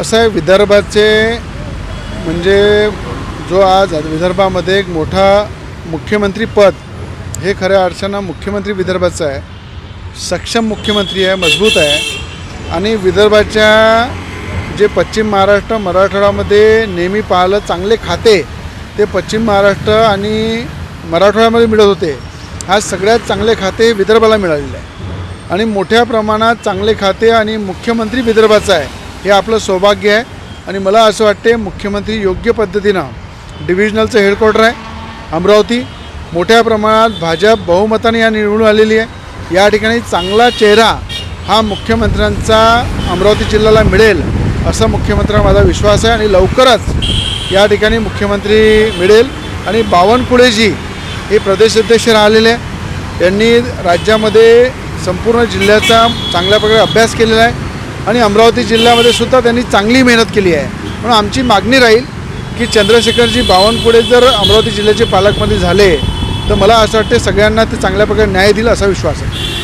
असं आहे विदर्भाचे म्हणजे जो आज विदर्भामध्ये एक मोठा मुख्यमंत्री पद हे खऱ्या अर्थानं मुख्यमंत्री विदर्भाचं आहे. सक्षम मुख्यमंत्री आहे मजबूत आहे. आणि विदर्भाच्या जे पश्चिम महाराष्ट्र मराठवाड्यामध्ये नेहमी पाहिलं चांगले खाते ते पश्चिम महाराष्ट्र आणि मराठवाड्यामध्ये मिळत होते. आज सगळ्यात चांगले खाते विदर्भाला मिळालेले आहे. आणि मोठ्या प्रमाणात चांगले खाते आणि मुख्यमंत्री विदर्भाचा आहे. हे आपलं सौभाग्य आहे. आणि मला असं वाटते मुख्यमंत्री योग्य पद्धतीनं डिव्हिजनलचं हेडक्वार्टर आहे. अमरावती मोठ्या प्रमाणात भाजप बहुमताने या निवडून आलेली आहे. या ठिकाणी चांगला चेहरा हा मुख्यमंत्र्यांचा अमरावती जिल्ह्याला मिळेल असा मुख्यमंत्र्यांना माझा विश्वास आहे. आणि लवकरच या ठिकाणी मुख्यमंत्री मिळेल. आणि बावनकुळेजी हे प्रदेशाध्यक्ष राहिलेले आहे यांनी राज्यामध्ये संपूर्ण जिल्ह्याचा चांगल्या प्रकारे अभ्यास केलेला आहे. आणि अमरावती जिल्ह्यामध्ये सुद्धा त्यांनी चांगली मेहनत केली आहे. म्हणून आमची मागणी राहील की चंद्रशेखरजी बावनकुळे जर अमरावती जिल्ह्याचे पालकमंत्री झाले तर मला असं वाटते सगळ्यांना ते चांगल्या प्रकारे न्याय देईल असा विश्वास आहे.